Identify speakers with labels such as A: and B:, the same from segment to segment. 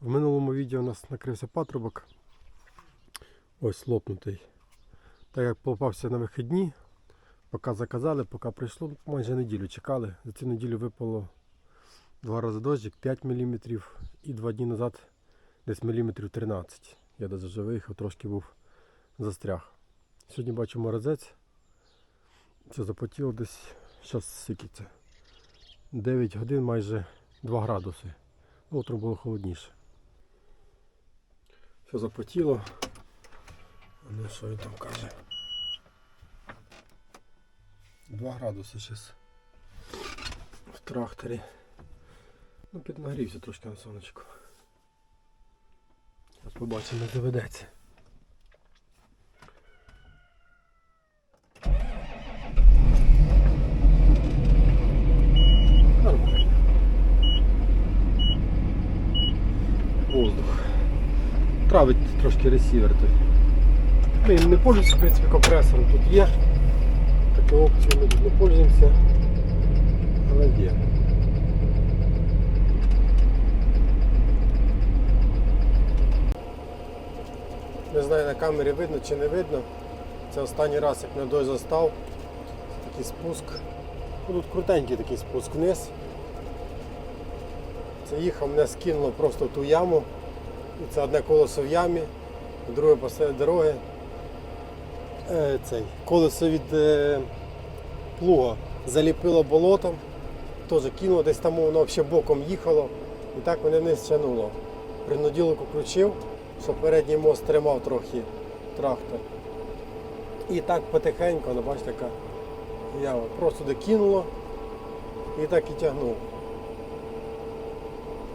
A: В минулому відео у нас накрився патрубок. Ось лопнутий. Так як попався на вихідні, поки заказали, поки прийшло, майже неділю чекали. За цю неділю випало два рази дощик, 5 мм і два дні назад десь міліметрів 13. Я навіть вже виїхав, трошки був застряг. Сьогодні бачу морозець. Це запотіло десь, зараз це? 9 годин, майже 2 градуси. Утром було холодніше. Все запотіло. Ну що він там каже? 2 градуси зараз в тракторі. Ну, піднагрівся трошки на сонечку. Зараз побачимо, як доведеться. Травить трошки ресівер. Ми не пользуємося, в принципі, компресором тут є. Таку опцію ми тут не пользуємося. Але є. Не знаю на камері видно чи не видно. Це останній раз, як мене дощ застав. Такий спуск. Ну, тут крутенький такий спуск вниз. Це їхав, мене скинуло просто в ту яму. Це одне колесо в ямі, друге посеред дороги. Е, цей, колесо від е, плуга заліпило болотом, теж кинуло, десь там воно взагалі боком їхало і так мене вниз тягнуло. Принуділку включив, щоб передній мост тримав трохи трактор. І так потихеньку, ну бачите, така яма. Просто докинуло і так і тягнув.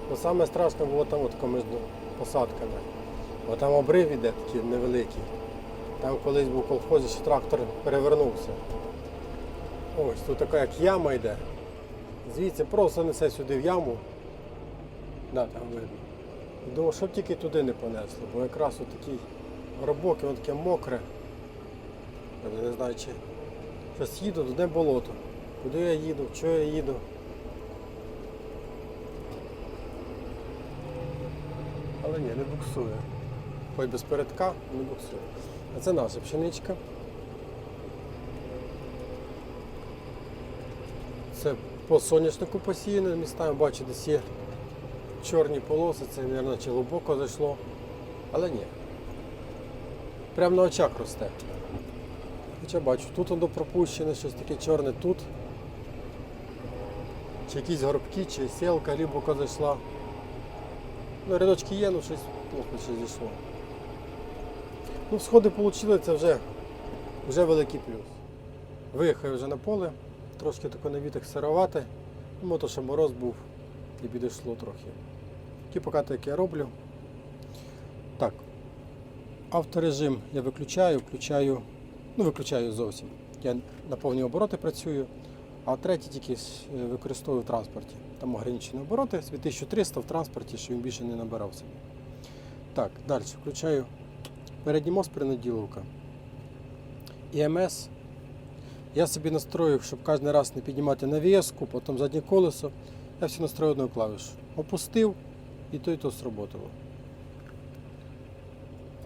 A: Но саме страшне було там от між посадками. Бо там обрив іде такий невеликий. Там колись був колхоз, що трактор перевернувся. Ось тут така як яма йде. Звідси просто несе сюди в яму. Да, там видно. І думав, щоб тільки туди не понесло, бо якраз от такий робок, воно таке мокре. Я не знаю, чи щось їду, туди болото. Куди я їду, чого я їду. Але ні, не буксує. Хоч без передка не буксує. А це наша пшеничка. Це по соняшнику посіяно, містами бачу, десь є чорні полоси, це, мабуть, чи глибоко зайшло. Але ні. Прямо на очах росте. Хоча бачу, тут воно пропущене, щось таке чорне тут. Чи якісь горбки, чи сілка глибоко зайшла. Ну, рядочки є, ну щось плохо ще зійшло. Ну, сходи отримали, це вже, вже великий плюс. Виїхав вже на поле, трошки тако на вітах сировати. Ну, то ще мороз був і підійшло трохи. Ті покати, які я роблю. Так. Авторежим я виключаю, включаю, ну виключаю зовсім. Я на повні обороти працюю, а третій тільки е, використовую в транспорті. Там ограничені обороти, з 2300 в транспорті, щоб він більше не набирався. Так, далі включаю передній мост принуділовка. ІМС. Я собі настроїв, щоб кожен раз не піднімати навіску, потім заднє колесо. Я все настроїв одною клавішу. Опустив і то і то сработало.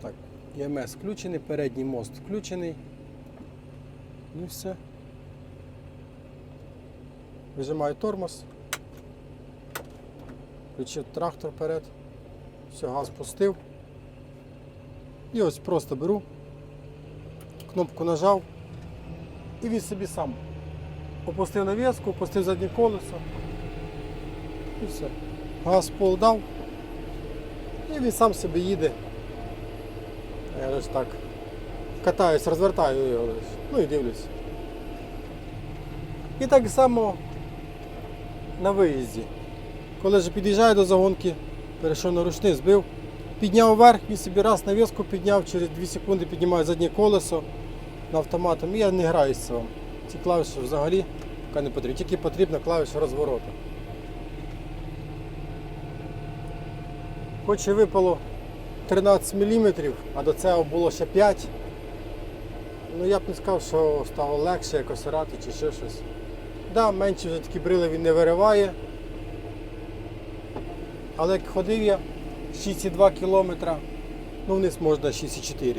A: Так, ІМС включений, передній мост включений. Ну і все. Вижимаю тормоз. Включив трактор вперед. Все, газ пустив. І ось просто беру, кнопку нажав і він собі сам опустив навіску, опустив заднє колесо. І все. Газ пол дав. І він сам собі їде. Я ось так катаюсь, розвертаю його. ось. Ну і дивлюсь. І так само на виїзді. Коли вже під'їжджаю до загонки, перейшов на ручний, збив, підняв вверх, він собі раз навіску підняв, через 2 секунди піднімаю заднє колесо на автоматом. І я не граюсь з цим. Ці клавіші взагалі поки не потрібні. Тільки потрібна клавіша розвороту. Хоч і випало 13 мм, а до цього було ще 5 Ну я б не сказав, що стало легше якось рати чи ще щось. Да, менше вже такі брили він не вириває. Але як ходив я 6,2 км. Ну, вниз можна 6,4.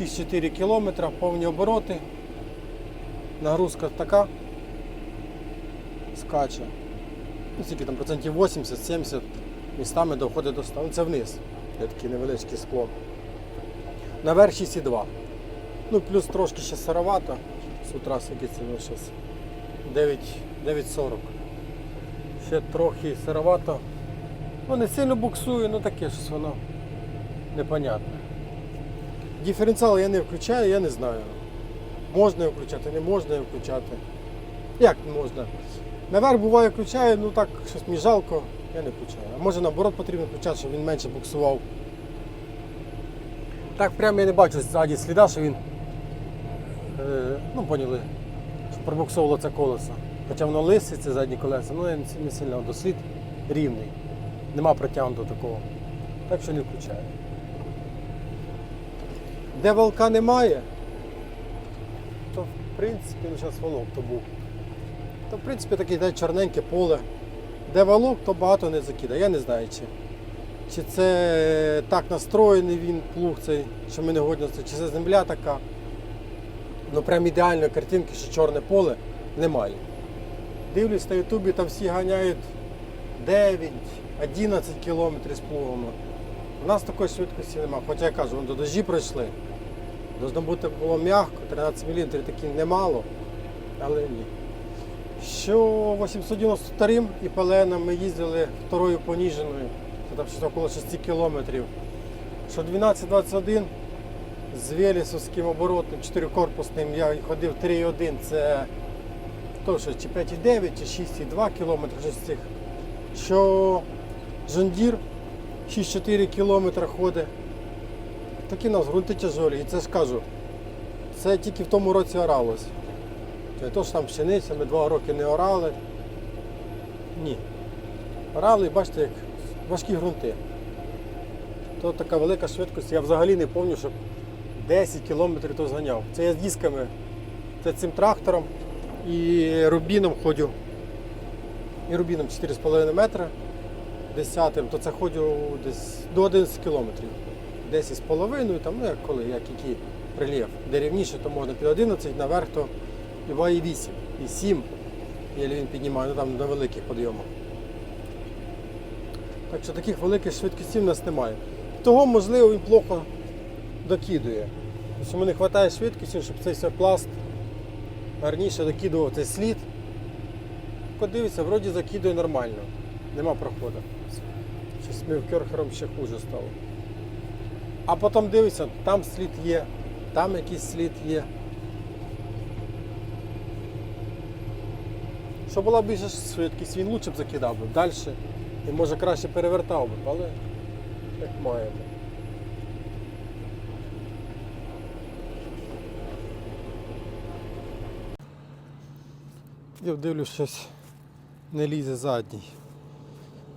A: 6,4 км, повні обороти. Нагрузка така. Скаче. Ну, скільки там процентів 80-70 містами доходить до 100. Ну, Це вниз. Є такий невеличкий склон. Наверх 6,2. Ну, плюс трошки ще сировато. З утра це ну, зараз 9,40. Ще трохи сировато. Ну, не сильно буксує, ну таке щось воно непонятне. Диференціал я не включаю, я не знаю. Можна його включати, не можна його включати. Як можна? Наверх буває включаю, ну так щось мені жалко, я не включаю. А може наоборот потрібно включати, щоб він менше буксував. Так прямо я не бачу ззаді сліда, що він. Е, ну, поняли, що пробуксовувало це колесо. Хоча воно лисе, це задні колеса, ну не сильно- не дослід рівний. Нема протягнутого такого. Так що не включаю. Де волка немає, то в принципі, ну зараз волок то був. То в принципі таке йде чорненьке поле. Де волок, то багато не закидає. Я не знаю, чи, чи це так настроєний він плуг цей, що ми не годні, чи це земля така. Ну прям ідеальної картинки, що чорне поле немає. Дивлюсь на Ютубі, там всі ганяють 9, 11 кілометрів з плугами. У нас такої швидкості немає. Хоча я кажу, до дожді пройшли. Должно бути було м'яко, 13 мм таки немало, але ні. Що 892 і Пелена ми їздили второю поніженою, це там щось около 6 кілометрів. Що 1221 з Велісовським оборотним, 4-корпусним, я ходив 3,1, це то, що чи 5,9, чи 6,2 кілометри, щось цих. Що Жондір 6-4 кілометри ходить. Такі у нас ґрунти тяжолі. І це ж кажу, це тільки в тому році оралось. Не то, що там пшениця, ми два роки не орали. Ні. Орали, бачите, як важкі ґрунти. То така велика швидкість. Я взагалі не пам'ятаю, щоб 10 кілометрів то зганяв. Це я з дисками, це цим трактором і рубіном ходю. І рубіном 4,5 метра. Десятим, то це ходжу десь до 11 кілометрів. 10 з половиною, там, ну як коли, як який рельєф. Де рівніше, то можна під 11, наверх то і 2,8, і 7. Я він піднімає, ну там на великих підйомах. Так що таких великих швидкостей в нас немає. Того, можливо, він плохо докидує. Тому не вистачає швидкості, щоб цей пласт гарніше докидував цей слід. Подивіться, вроді закидує нормально. Нема проходу. Щось ми керхером ще хуже стало. А потім дивишся, там слід є, там якийсь слід є. Щоб була більша швидкість, він лучше б закидав би далі. І може краще перевертав би, але як має. бути. Я дивлюсь, щось не лізе задній.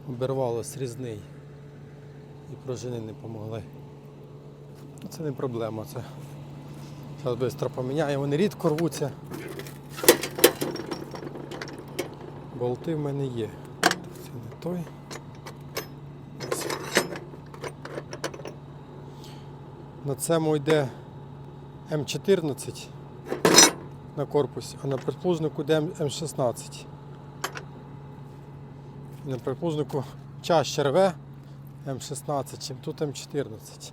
A: Обірвало срізний. І пружини не допомогли. Це не проблема. Це зараз швидко поміняємо. Вони рідко рвуться. Болти в мене є. Це не той. На цьому йде М14 на корпусі, а на приплужнику йде М16. І на приплужнику чаще рве М16, чим тут М14.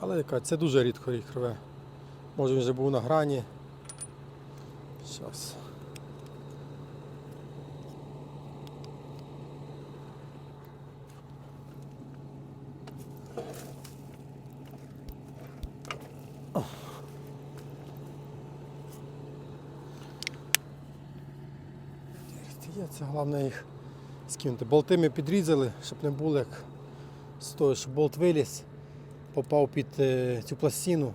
A: Але яка, це дуже рідко їх рве. Може він вже був на грані. Щас. Є, це головне їх скинути. Болти ми підрізали, щоб не було як з того, щоб болт виліз, попав під е, цю пластину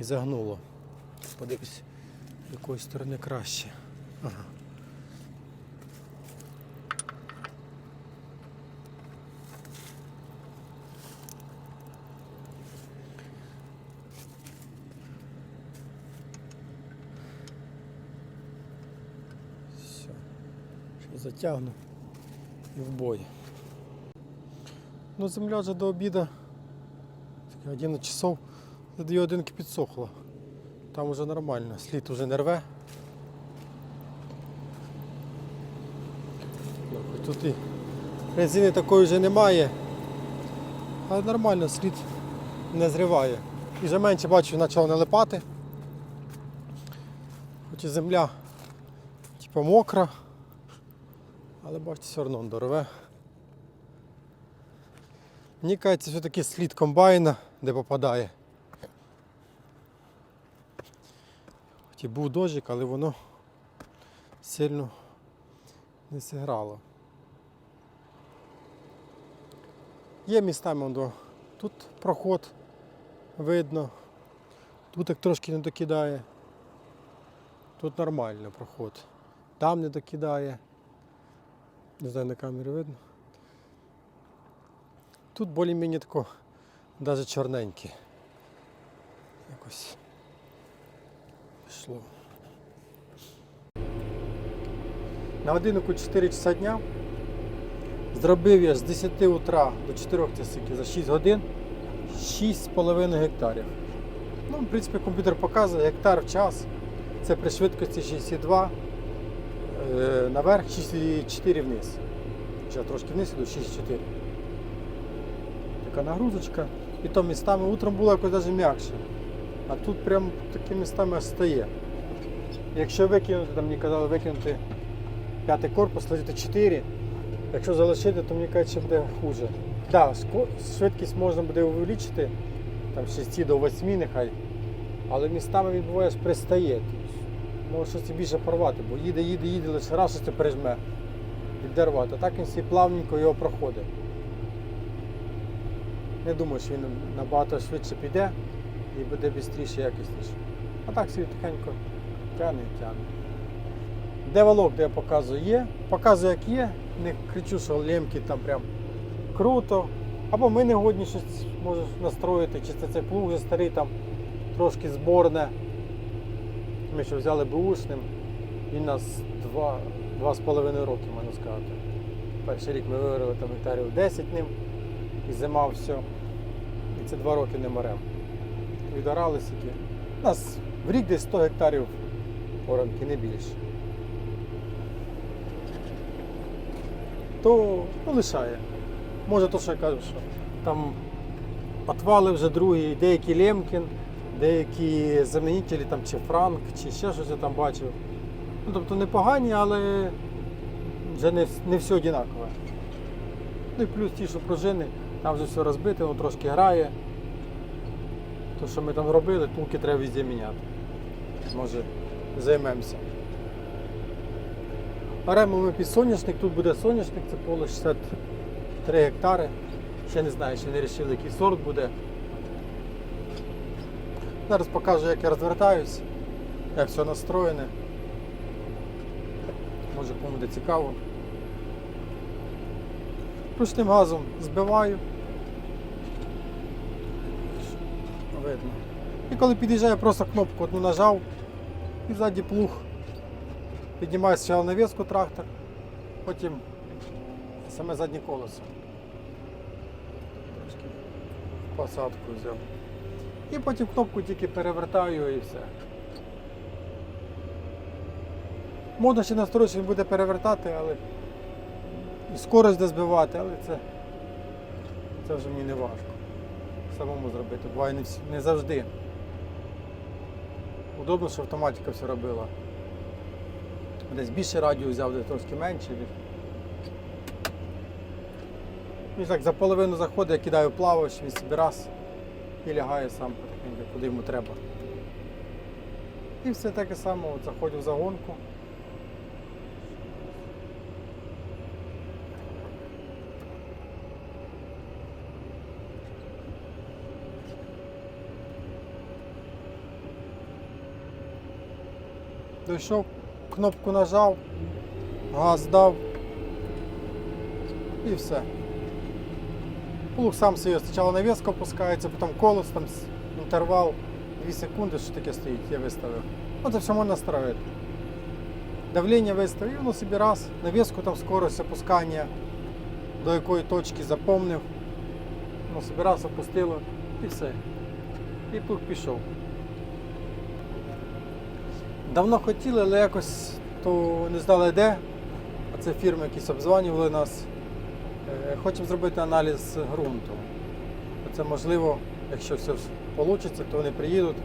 A: і загнуло. Подивись, якої сторони краще. Ага. Все. Затягну і в бой. Ну, земля вже до обіду, таке 11 часов, за дві годинки підсохла. Там вже нормально, слід вже не рве. Тут і резини такої вже немає, але нормально, слід не зриває. І вже менше бачу, почало налипати. Хоч і земля типу мокра, але бачите, все одно дорве. Мені кажеться, що таки слід комбайна, де попадає. Хоч і був дощик, але воно сильно не зіграло. Є містами до- тут проход видно, тут як трошки не докидає. Тут нормально проход. Там не докидає. Не знаю, на камері видно. Тут більш-менш тако навіть чорненьке. Якось пішло. На годиннику 4 часа дня зробив я з 10 утра до 4 тисяки за 6 годин 6,5 гектарів. Ну, в принципі, комп'ютер показує гектар в час. Це при швидкості 62 е, наверх, 6,4 вниз. Ще трошки вниз іду 6,4. Така нагрузочка. І то містами утром було якось навіть м'якше. А тут прям такими містами стає. Якщо викинути, там мені казали викинути п'ятий корпус, лежити 4. Якщо залишити, то мені кажуть, що буде хуже. Так, швидкість можна буде увеличити, там з 6 до 8 нехай. Але містами він буває пристає. Може щось і більше порвати, бо їде, їде, їде, лише раз щось це прижме. Піде рвати. А так він всі плавненько його проходить. Не думаю, що він набагато швидше піде і буде швидше, якісніше. А так собі тихенько тягне і тягне. Де волок, де я показую, є. Показую, як є. Не кричу, що лемки там прям круто. Або ми не годні щось можеш настроїти, чи це цей плуг вже старий там трошки зборне. Ми що взяли бушним. Він нас два, два з половиною роки, можна сказати. Перший рік ми виварили там гектарів 10 ним і зима все. І це два роки не морем. Відорали сіки. У нас в рік десь 100 гектарів оранки, не більше. То ну, лишає. Може то, що я кажу, що там отвали вже другі, деякі Лемкін, деякі замінителі, там, чи Франк, чи ще щось я там бачив. Ну, тобто непогані, але вже не, не все однакове. Ну і плюс ті, що пружини, там вже все розбите, воно трошки грає. То, що ми там робили, тулки треба везде міняти. Може, займемося. Беремо ми під соняшник, тут буде соняшник, це поле 63 гектари. Ще не знаю, ще не вирішили, який сорт буде. Зараз покажу, як я розвертаюсь, як все настроєне. Може кому буде цікаво. Ручним газом збиваю. Видно. І коли під'їжджаю, просто кнопку одну нажав і ззаді плуг. Піднімаю спочатку навіску трактор, потім саме заднє колесо. Трошки посадку взяв. І потім кнопку тільки перевертаю і все. Можна ще він буде перевертати, але і скорость де збивати, але це, це вже мені не важко. Самому зробити. Буває не, не завжди. Удобно, що автоматика все робила. Десь більше радіо взяв, десь трошки менше. Він так за половину заходить, я кидаю плавач, він раз і лягає сам куди йому треба. І все таке саме, от заходжу в загонку. Дійшов, кнопку нажав, газ дав і все. Плуг сам собі спочатку навіска опускається, потім колос, там інтервал 2 секунди, що таке стоїть, я виставив. Ну це все можна настроїти. давлення виставив, воно собі раз, навіску там скорость опускання, до якої точки запомнив. Воно собі раз опустило і все. І плуг пішов. Давно хотіли, але якось то не знали де. А це фірми якісь обзванювали нас. Е, Хочемо зробити аналіз ґрунту. Це можливо, якщо все вийде, то вони приїдуть,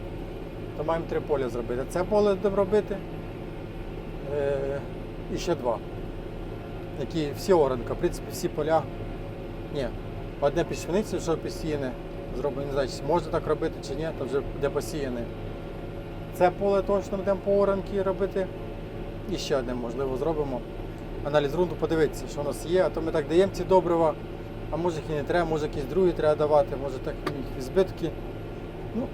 A: то маємо три поля зробити. Це поле робити. Е, і ще два. Які всі оренка, в принципі, всі поля. Ні, одне під пшеницю, що посіяне, зроблено, не знаю, можна так робити чи ні, то вже де посіяне. Це поле точно будемо по оранки робити. І ще одне, можливо, зробимо. Аналіз ґрунту, подивитися, що у нас є, а то ми так даємо ці добрива, а може їх і не треба, може якісь другі треба давати, може так їх збитки. Ну,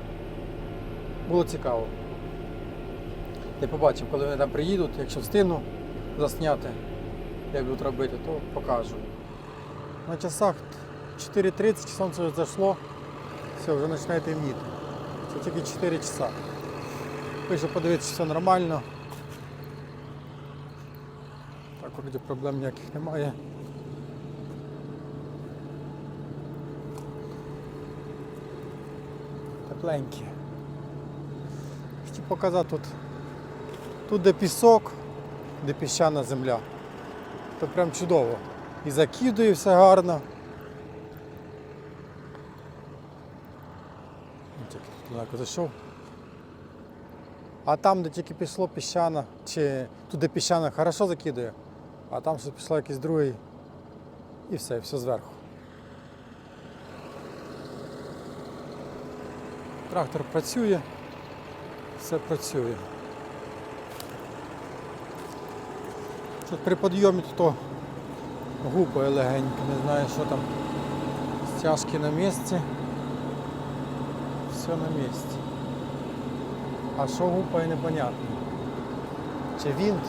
A: було цікаво. Я побачив, коли вони там приїдуть, якщо встигну засняти, як будуть робити, то покажу. На часах 4.30 сонце зайшло, все, вже починає темніти. Це тільки 4 часа. Вийшов подивитися, все нормально. Так, вроді проблем ніяких немає. Тепленькі. Хотів показати тут, тут де пісок, де піщана земля. То прям чудово. І закидує все гарно. Ось тільки тут далеко зайшов. А там, де тільки пішло піщана, чи тут, де піщана хорошо закидує, а там що пішло якийсь другий і все, все зверху. Трактор працює, все працює. Тут при підйомі то гупає легенько, не знаю, що там. Стяжки на місці. Все на місці. А що гупає, непонятно. Чи вінт?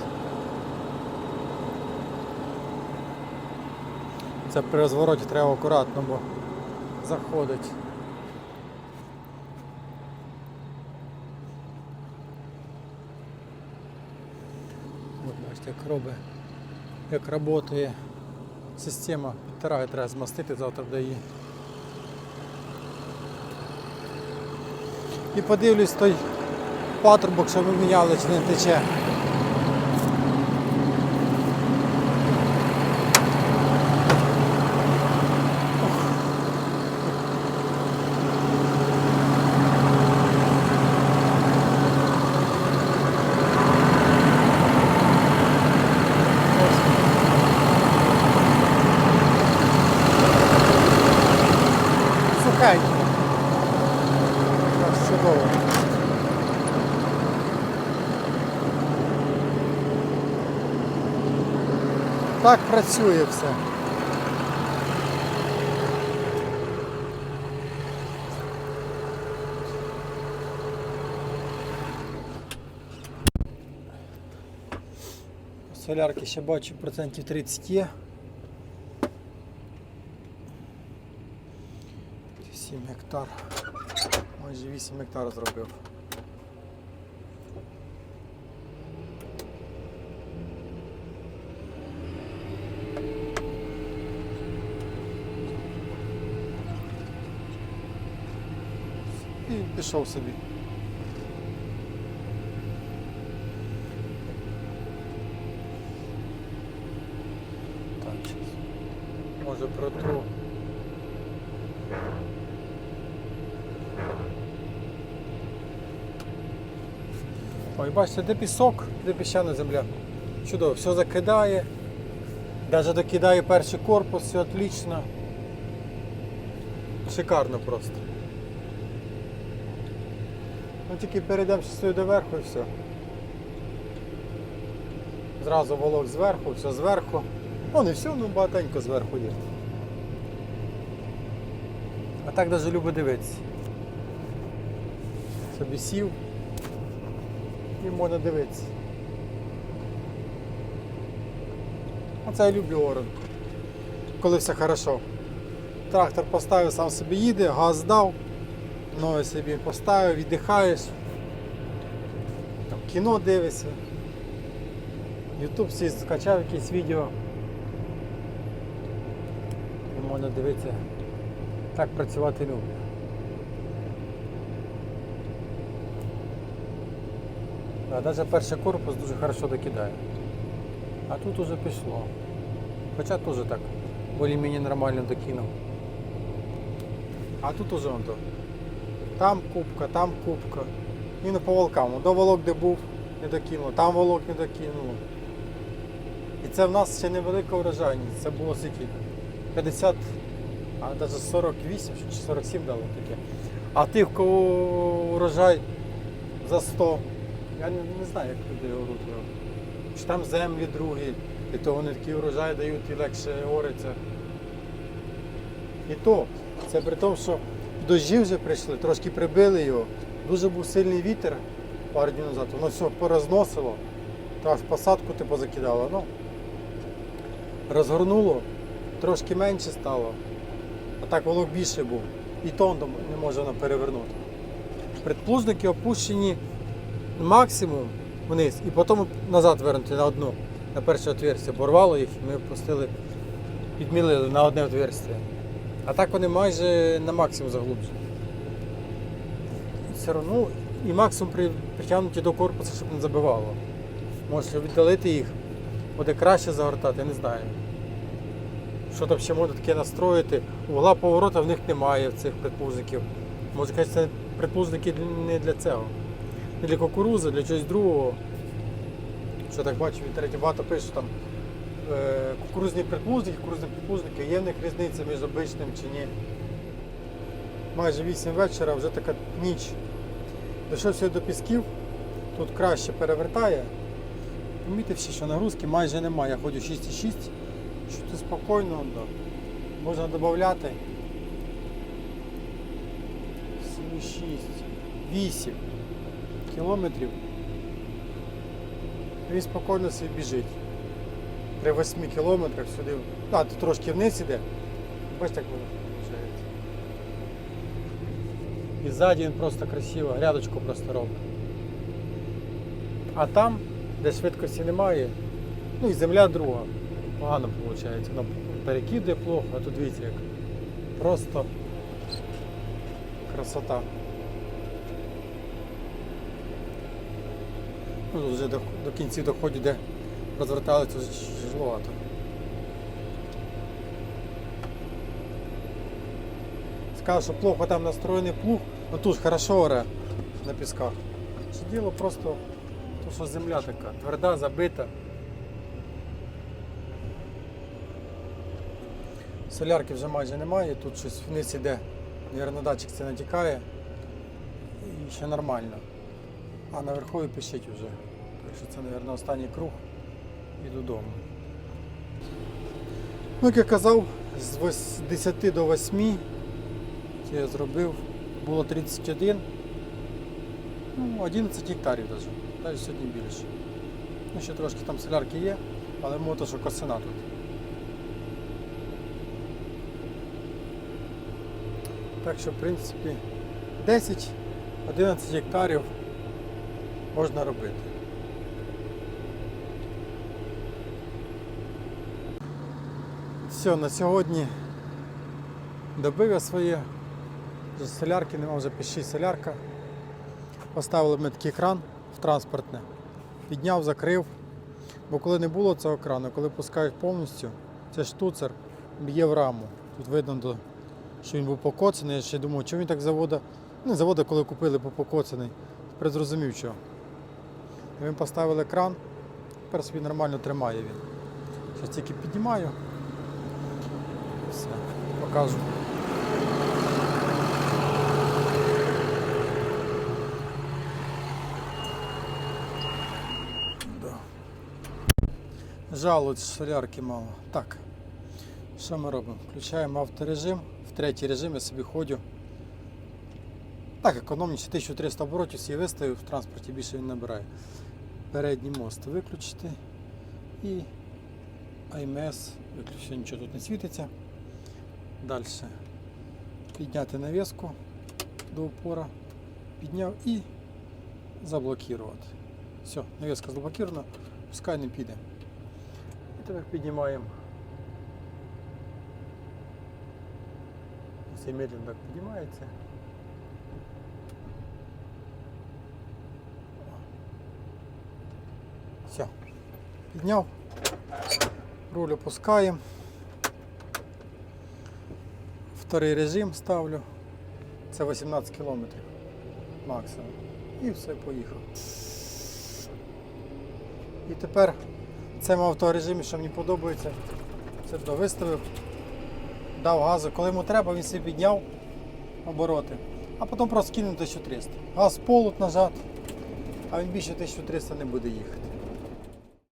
A: Це при розвороті треба акуратно, бо заходить. От як робить, як працює система. Підтирає, треба змастити, завтра буде її. І подивлюсь той патрубок, що ви міняли, чи не тече. Сухенько. Так, чудово. Так працює все. Солярки ще бачу процентів 30 є. 7 гектар. Майже 8 гектар зробив. І пішов собі. Так, може протру. Ой, бачите, де пісок, де піщана земля. Чудово, все закидає. Навіть докидає перший корпус, все отлично. Шикарно просто. Ну тільки перейдемо сюди доверху і все. Зразу волок зверху, все зверху. Ну не все, ну багатенько зверху є. А так навіть любить дивитися. Собі сів і можна дивитися. Оце я люблю орен. Коли все хорошо. Трактор поставив, сам собі їде, газ дав, ноги собі поставив, віддихаєш, там кіно дивишся. Ютуб всі скачав якісь відео. І можна дивитися, так працювати вмію. Навіть перший корпус дуже хорошо докидає. А тут уже пішло. Хоча теж так, більш-менш нормально докинув. А тут уже он то. Там кубка, там кубка. І не по волкам. До волок, де був, не докинуло, там волок не докинуло. І це в нас ще невелика урожайність. Це було скільки? 50, а навіть 48 чи 47 дало таке. А тих, кого урожай за 100, я не, не знаю, як люди оруть. Чи там землі другі, і то вони такий урожай дають і легше ориться. І то, це при тому, що дощі вже прийшли, трошки прибили його. Дуже був сильний вітер пару днів назад, воно все порозносило, та аж посадку типу закидало. Ну, розгорнуло, трошки менше стало, а так волок більше був. І то воно не може воно перевернути. Предплужники опущені максимум вниз і потім назад вернути на одну, на перше отверстие. Порвало їх, і ми пустили, підмілили на одне отверстие. А так вони майже на максимум заглублені. Все одно, і максимум при, притягнуті до корпусу, щоб не забивало. Може віддалити їх, буде краще загортати, я не знаю. Що там ще можна таке настроїти. Угла поворота в них немає в цих предплужників. Може, кажуть, це предплужники не для цього. Не для кукурузи, для чогось другого. Що так бачу, в інтернеті багато пише там кукурузні предплужники, кукурузні предплужники, є в них різниця між обичним чи ні. Майже 8 вечора, вже така ніч. Дійшовся до пісків, тут краще перевертає. Помітивши, що нагрузки майже немає. Я ходжу 6,6, чути спокійно, да. можна додати. 7,6, 8 кілометрів. Він спокійно собі біжить. При 8 кілометрах сюди. А, тут трошки вниз іде. Бачите, як воно виходить. І ззаді він просто красиво, грядочку просто робить. А там, де швидкості немає, ну і земля друга. Погано виходить. Воно перекидує плохо, а тут дивіться як. Просто красота. Ну, вже до, до кінців доходить, де розвертали, це вже тяжеловато. Сказав, що плохо там настроєний плуг, но тут ж хорошо оре на пісках. Чи діло просто то, що земля така, тверда, забита. Солярки вже майже немає, тут щось вниз іде, Наверно, датчик це натікає. І ще нормально. А наверху і пишіть вже. Так що це, мабуть, останній круг і додому. Ну, як я казав, з 10 до 8 це я зробив, було 31, ну, 11 гектарів навіть, навіть сьогодні більше. Ну, ще трошки там солярки є, але мото, що косина тут. Так що, в принципі, 10-11 гектарів можна робити. Все, на сьогодні добив я своє. Вже солярки нема, вже піші солярка. Поставили ми такий кран в транспортне, підняв, закрив. Бо коли не було цього крану, коли пускають повністю, це штуцер б'є в раму. Тут видно, що він був покоцаний. Я ще думав, чому він так завода. Ну, завода, коли купили, був покоцаний. Тепер зрозумів, що. Ми поставили кран, тепер собі нормально тримає він. Зараз тільки піднімаю. Все, покажу. Да. Жалують, солярки мало. Так. Що ми робимо? Включаємо авторежим. В третій режим я собі ходжу. Так, економніше 1300 оборотів, всі виставив в транспорті більше він набирає. Передній мост виключити і АМС виключити, нічого тут не світиться. Далі підняти навіску до упора, підняв і заблокувати. Все, навіска заблокирована, пускай не піде. тепер піднімаємо. Все медленно так піднімається. Все. Підняв. Руль опускаємо. Вторий режим ставлю. Це 18 кілометрів максимум. І все, поїхав. І тепер в цьому авторежимі, що мені подобається, це то виставив, дав газу. Коли йому треба, він собі підняв обороти, а потім просто кинув 1300. Газ полут нажати, а він більше 1300 не буде їхати.